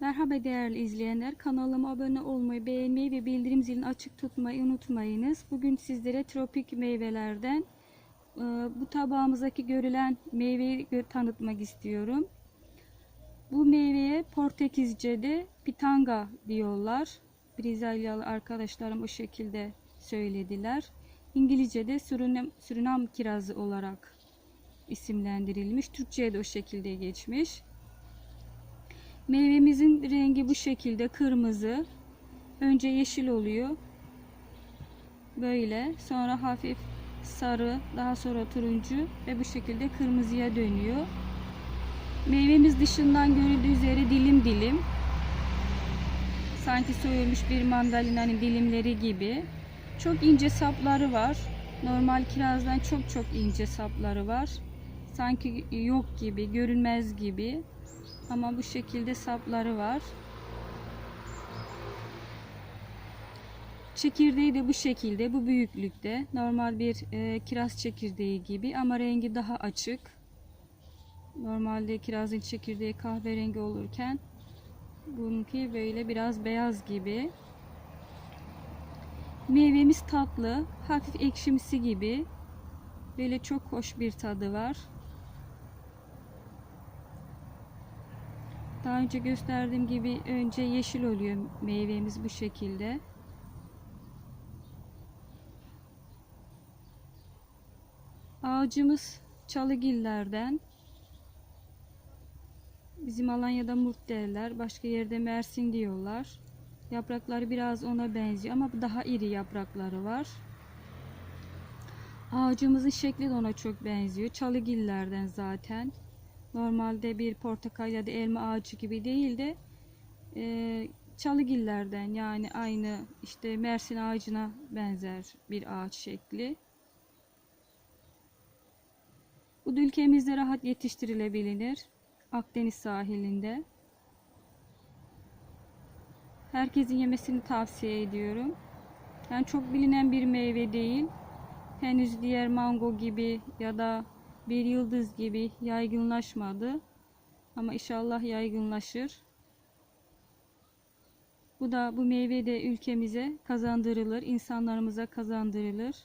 Merhaba değerli izleyenler. Kanalıma abone olmayı, beğenmeyi ve bildirim zilini açık tutmayı unutmayınız. Bugün sizlere tropik meyvelerden e, bu tabağımızdaki görülen meyveyi tanıtmak istiyorum. Bu meyveye Portekizce'de pitanga diyorlar. Brezilyalı arkadaşlarım o şekilde söylediler. İngilizce'de Surinam, Surinam kirazı olarak isimlendirilmiş. Türkçe'ye de o şekilde geçmiş. Meyvemizin rengi bu şekilde kırmızı. Önce yeşil oluyor. Böyle. Sonra hafif sarı, daha sonra turuncu ve bu şekilde kırmızıya dönüyor. Meyvemiz dışından görüldüğü üzere dilim dilim. Sanki soyulmuş bir mandalinanın dilimleri gibi. Çok ince sapları var. Normal kirazdan çok çok ince sapları var. Sanki yok gibi, görünmez gibi. Ama bu şekilde sapları var. Çekirdeği de bu şekilde, bu büyüklükte. Normal bir e, kiraz çekirdeği gibi ama rengi daha açık. Normalde kirazın çekirdeği kahverengi olurken bununki böyle biraz beyaz gibi. Meyvemiz tatlı, hafif ekşimsi gibi. Böyle çok hoş bir tadı var. Daha önce gösterdiğim gibi önce yeşil oluyor meyvemiz bu şekilde. Ağacımız çalıgillerden. Bizim Alanya'da murt derler. Başka yerde Mersin diyorlar. Yaprakları biraz ona benziyor ama daha iri yaprakları var. Ağacımızın şekli de ona çok benziyor. Çalıgillerden zaten. Normalde bir portakal ya da elma ağacı gibi değil de e, çalıgillerden yani aynı işte Mersin ağacına benzer bir ağaç şekli. Bu da ülkemizde rahat yetiştirilebilir. Akdeniz sahilinde. Herkesin yemesini tavsiye ediyorum. Yani çok bilinen bir meyve değil. Henüz diğer mango gibi ya da bir yıldız gibi yaygınlaşmadı. Ama inşallah yaygınlaşır. Bu da bu meyve de ülkemize kazandırılır, insanlarımıza kazandırılır.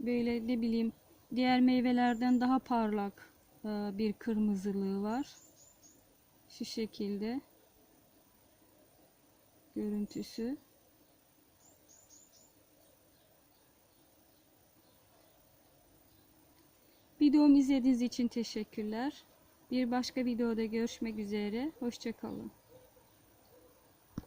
Böyle ne bileyim diğer meyvelerden daha parlak e, bir kırmızılığı var. Şu şekilde görüntüsü. Videomu izlediğiniz için teşekkürler. Bir başka videoda görüşmek üzere. Hoşçakalın.